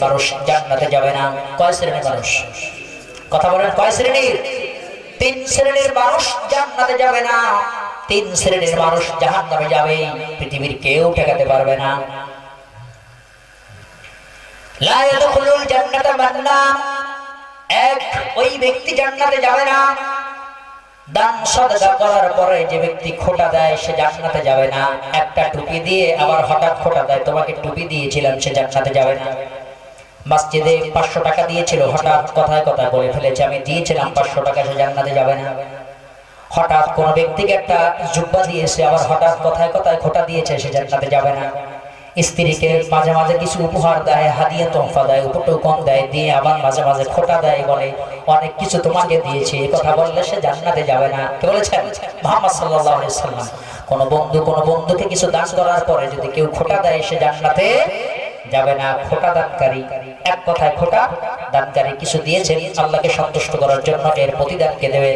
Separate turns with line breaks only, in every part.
মানুষ জান্নাতে যাবে না। কয় শ্রেণির মানুষ? কথা বলেন, কয় শ্রেণির? তিন শ্রেণির মানুষ জান্নাতে যাবে পৃথিবীর কেউ ঠেকাতে পারবে না। এক, ওই ব্যক্তি জান্নাতে যাবে না। দান সদকা করার পরে যে ব্যক্তি খোটা দেয়, সে জান্নাতে যাবে না। একটা টুপি দিয়ে আবার হঠাৎ খোটা দেয়। তোমাকে টুপি দিয়েছিলাম, সে জান্নাতে যাবে না। মসজিদে পাঁচশো টাকা দিয়েছিল, হঠাৎ কথায় কথায় বলে ফেলেছে, আমি দিয়েছিলাম পাঁচশো টাকা, সে জান্নাতে যাবে না। হঠাৎ কোন ব্যক্তিকে একটা জুব্বা দিয়েছে আবার হঠাৎ কথায় কথায় খোটা দিয়েছে, সে জান্নাতে যাবে না। স্ত্রীকে মাঝে মাঝে কিছু উপহার দেয়, হাদিয়া তোহফা দেয় উপটোকন দেয়, দিয়ে আবার মাঝে মাঝে খোটা দেয়, বলে, অনেক কিছু তোমাকে দিয়েছে এই কথা বললে সে জান্নাতে যাবে না। কে বলেছেন? মোহাম্মদ আলাইহি সাল্লাম কোন বন্ধু কোন বন্ধুকে কিছু দান করার পরে যদি কেউ খোটা দেয়, সে জান্নাতে যাবে না। খোটা দানকারী, এক কথায় খোটা দানকারী কিছু দিয়েছেন, আল্লাহকে সন্তুষ্ট করার জন্য এর প্রতিদানকে দেবে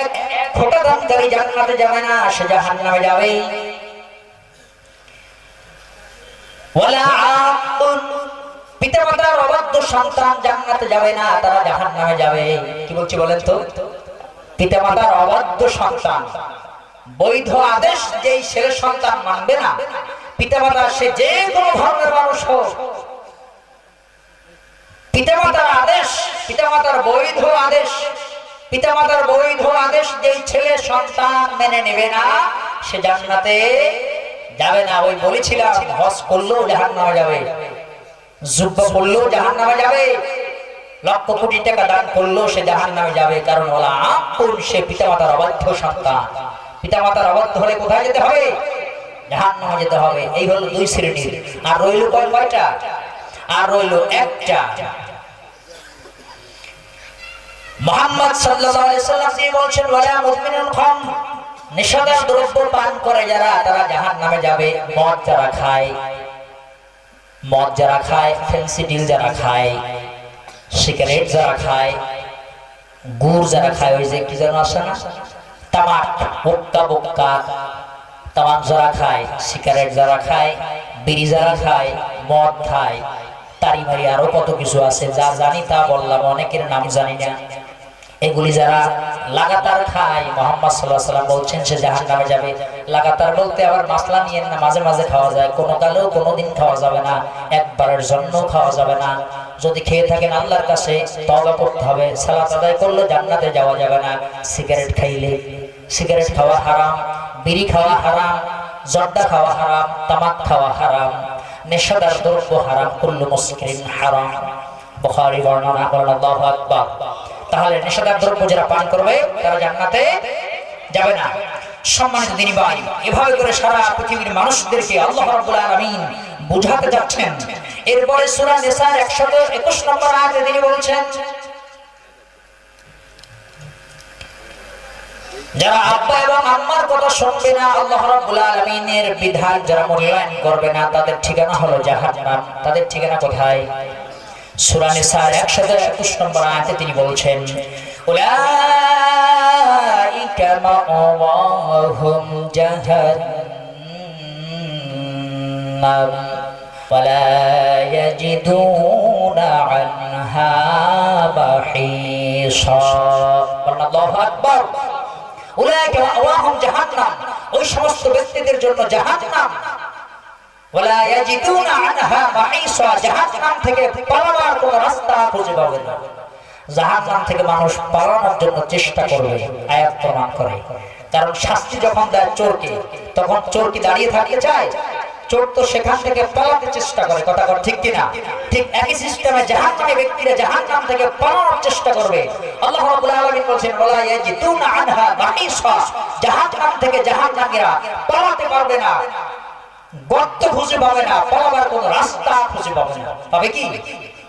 এক, খোটা দানকারী জান্নাতে যাবে না, সে জাহান্নামে যাবে আকুন পিতামাতার অবাধ্য সন্তান জান্নাতে যাবে না, তারা জাহান্নামে যাবে। কি বলছি বলেন তো? পিতামাতার অবাধ্য সন্তান, বৈধ আদেশ আদেশ পিতামাতার বৈধ আদেশ যেই ছেলে সন্তান মেনে নেবে না, সে জান্নাতে যাবে না ওই বলেছিলাম হজ করলেও জাহান নামে যাবে। যুদ্ধ করলেও জাহান নামে যাবে। লক্ষ কোটি টাকা দান করলেও সে জাহান নামে যাবে, কারণ ওলা আপন সে পিতামাতার অবাধ্য সন্তান। পিতামাতার অবাধ্য হলে কোথায় যেতে হবে? জাহান নামে যেতে হবে। এই হলো দুই শ্রেণির। আর রইল কয় কয়টা? আর রইল একটা। মোহাম্মদ সাল্লাল্লাহু আলাইহি সাল্লাম বলছেন, ওয়ালা মুমিনুল খাম। নেশাদার দ্রব্য পান করে যারা, তারা জাহান নামে যাবে। মদ যারা খায়, মদ যারা খায় ফেন্সিডিল যারা খায় সিগারেট যারা খায়, গুড় যারা খায়, ওই যে কি যেন আসে না? তামাক বোক্কা বোক্কা তামাক যারা খায় সিগারেট যারা খায়, বিড়ি যারা খায়, মদ খায়, তারি মারি আরও কত কিছু আছে, যা জানি তা বললাম, অনেকের নাম জানি না। এগুলি যারা লাগাতার খায়, মোহাম্মদ সাল্লাহ সাল্লাম বলছেন সে জাহান নামে যাবে। লাগাতার বলতে আবার মাসলা নিয়ে না, মাঝে মাঝে খাওয়া যায়, কোনো কালেও কোনোদিন খাওয়া যাবে না, একবারের জন্য খাওয়া যাবে না। যদি খেয়ে থাকেন আল্লাহর কাছে তবা করতে হবে, সালাত আদায় করলে জান্নাতে যাওয়া যাবে না। সিগারেট খাইলে, সিগারেট খাওয়া হারাম, বিড়ি খাওয়া হারাম, জর্দা খাওয়া হারাম, তামাক খাওয়া হারাম, নেশাদার দ্রব্য হারাম, কুল্লু মুসকিন হারাম। বুখারী বর্ণনা করেন আল্লাহু আকবার। তাহলে নেশাদার দ্রব্য যারা পান করবে, তারা জান্নাতে যাবে না। সম্মানিত দিনী ভাই, এভাবে করে সারা পৃথিবীর মানুষদেরকে আল্লাহ রাব্বুল আলামিন বুঝাতে যাচ্ছেন। এরপরে সূরা নিসার 121 নম্বর আয়াতে তিনি বলছেন, যারা আব্বা এবং আম্মার কথা শুনবে না, আল্লাহ রাব্বুল আলামিনের বিধান যারা মূল্যায়ন করবে না, তাদের ঠিকানা হলো জাহান্নাম। তাদের ঠিকানা কোথায়? সূরা নিসার 121 নম্বর আয়াতে তিনি বলছেন উলাইকা মাওয়াহুম জাহান্নাম ولا يجدون عنها محيصا الله أكبر উলাইকা মাওয়াহুম জাহান্নাম ওই সমস্ত ব্যক্তিদের জন্য জাহান্নাম ওয়ালা ইয়াজিদুনা আনহা মাহিসা জাহান্নাম থেকে পালাবার কোনো রাস্তা খুঁজে পাবে না। জাহান্নাম থেকে মানুষ পালানোর জন্য চেষ্টা করবে, আয়াত প্রমাণ করে। কারণ শাস্তি যখন দেয় চোরকে, তখন চোর কি দাঁড়িয়ে থাকতে চায়? চোর তো সেখান থেকে পালাতে চেষ্টা করে, কথা কর ঠিক কিনা? ঠিক একই সিস্টেমে জাহান্নামী ব্যক্তিরা জাহান্নাম থেকে পালানোর চেষ্টা করবে। আল্লাহ রাব্বুল আলামিন বলেন ওয়ালা ইয়াজিদুনা আনহা মাহিসা জাহান্নাম থেকে জাহান্নামীরা পালাতে পারবে না। গর্ত খুঁজে পাবে না কোন রাস্তা খুঁজে পাবে না। পাবে কি?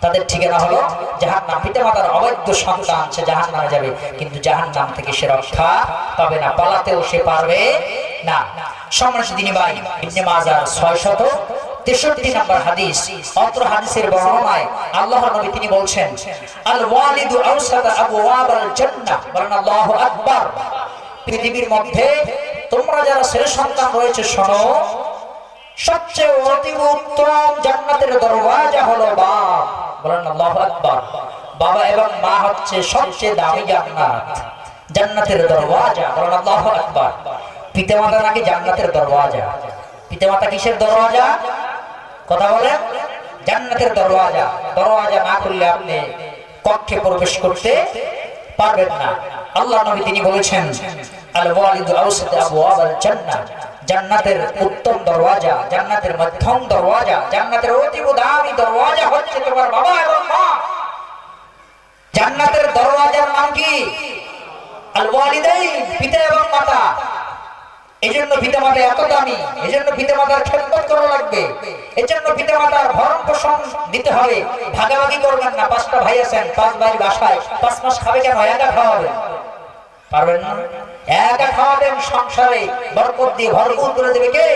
তাদের ঠিকানা হলো জাহান নাম পিতা মাতার অবৈধ সন্তান, সে জাহান নামে যাবে। কিন্তু জাহান নাম থেকে সে রক্ষা পাবে না, পালাতেও সে পারবে না। দিনী ভাই ইবনে মাজার ছয় শত তেষট্টি নম্বর হাদিস, অত্র হাদিসের বর্ণনায় নবী তিনি বলছেন, আল ওয়ালিদু আবওয়াবাল জান্নাহ বলেন, আল্লাহু আকবার। পৃথিবীর মধ্যে তোমরা যারা ছেলে সন্তান রয়েছে, শোনো সবচেয়ে অতীব উত্তম জান্নাতের দরওয়াজা হলো বাপ। বলেন আল্লাহু আকবার। বাবা এবং মা হচ্ছে সবচেয়ে দামি জান্নাত। জান্নাতের দরওয়াজা, বলেন আল্লাহু আকবার। পিতামাতা নাকি জান্নাতের দরওয়াজা? পিতামাতা কিসের দরওয়াজা? কথা বলেন। জান্নাতের দরওয়াজা। দরওয়াজা না করলে আপনি কক্ষে প্রবেশ করতে পারবেন না। আল্লাহ নবী তিনি বলেছেন আল ওয়ালিদু আওসাদ আবওয়াবাল জান্নাহ জান্নাতের উত্তম দরওয়াজা, জান্নাতের মধ্যম দরওয়াজা, জান্নাতের অতীব দামি দরওয়াজা হচ্ছে তোমার বাবা এবং মা। জান্নাতের দরওয়াজার নাম কি? পিতা এবং মাতা। এজন্য পিতা মাতা এত দামি, এজন্য পিতা মাতার খেদমত করা লাগবে। এজন্য পিতা মাতার ভরণ পোষণ দিতে হবে। ভাগাভাগি করবেন না, পাঁচটা ভাই আছেন, পাঁচ ভাই বাসায়, পাঁচ মাস খাবে কেন? একা খাওয়াবেন। পারবেন না? একা খাওয়াবেন সংসারে বরকত দিয়ে ভরপুর করে দেবে কে?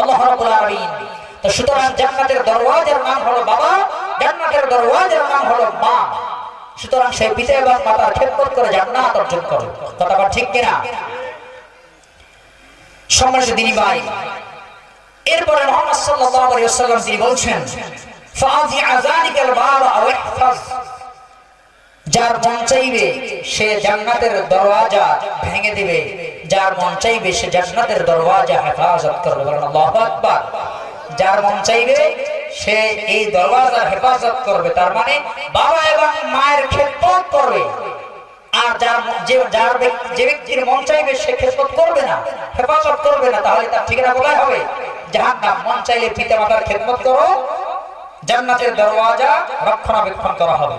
আল্লাহ রাব্বুল আলামিন। তো সুতরাং জান্নাতের দরওয়াজার নাম হলো বাবা, জান্নাতের দরওয়াজার নাম হলো মা। সুতরাং সেই পিতা এবং মাতার খেদমত করে জান্নাত অর্জন করো। কথাটা ঠিক কিনা? সম্মানিত দিনী ভাই, এরপরে মোহাম্মদ সাল্লাল্লাহু আলাইহি ওয়াসাল্লাম তিনি বলছেন ফাজি আযানিকাল বাব আও ইহফাজ যার মন চাইবে সে জান্নাতের দরওয়াজা ভেঙে দিবে। যার মন চাইবে সে জান্নাতের দরওয়াজা হেফাজত করবে। বলেন আকবার। যার মন চাইবে সে এই দরওয়াজার হেফাজত করবে। তার মানে বাবা এবং মায়ের খেদমত করবে। আর যার যে যার যে ব্যক্তির মন চাইবে সে খেদমত করবে না, হেফাজত করবে না, তাহলে তার ঠিকানা কোথায় হবে? মন চাইলে পিতা মাতার খেদমত করো, জান্নাতের দরওয়াজা রক্ষণাবেক্ষণ করা হবে।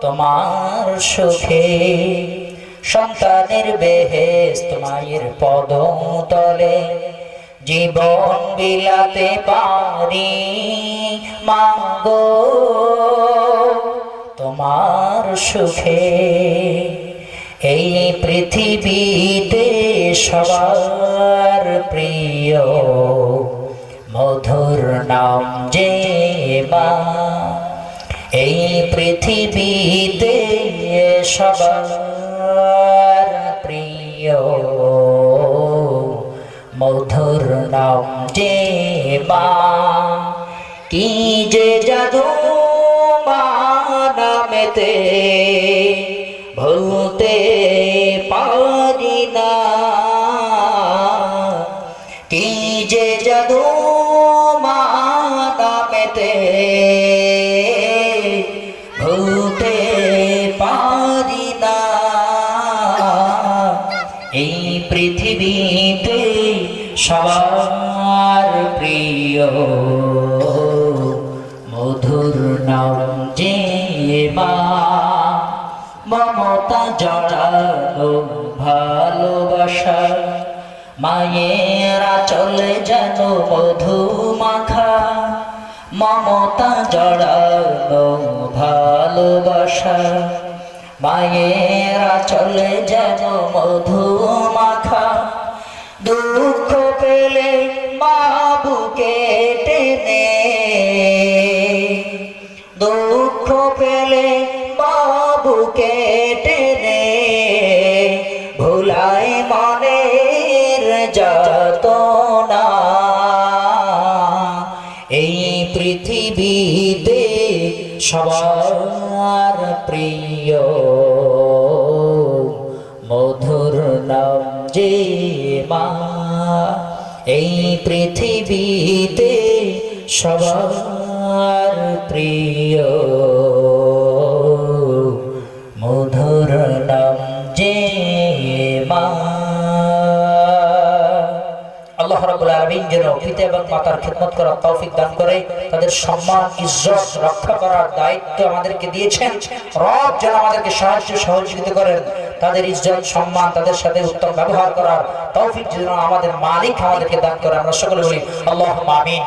তোমার সুখে। সন্তানের বেহেস্ত মায়ের পদ তলে জীবন বিলাতে পারি মাগো। তোমার সুখে এই পৃথিবীতে সবার প্রিয়। মধুর নাম যে মা এই পৃথিবীতে সবার প্রিয় মধুর নাম যে মা কি যে জাদু মা নামেতে ভুলতে পৃথিবীতে সবার প্রিয়। মধুর নাম যে মমতা জড়ানো ভালোবাসা। মায়েরা চলে যেন মধু মাখা মমতা জড়ানো ভালোবাসা। মায়েরা চলে যেন মধু বুকে টেনে দুঃখ পেলে বাবুকে টেনে ভুলাই মনের যত না এই পৃথিবীতে সবার প্রিয় মধুর নাম যে মা এই পৃথিবীতে সবার প্রিয়। মধুর নাম যে মা। যেন এবং মাতার দান করে, তাদের সম্মান রক্ষা করার দায়িত্ব আমাদেরকে দিয়েছেন। রব যেন আমাদেরকে সাহায্য সহযোগিতা করেন। তাদের ইজ্জত, সম্মান, তাদের সাথে উত্তম ব্যবহার করার তৌফিক যেন আমাদের মালিক আমাদেরকে দান করে, আমরা সকলে বলি আল্লাহ আমিন।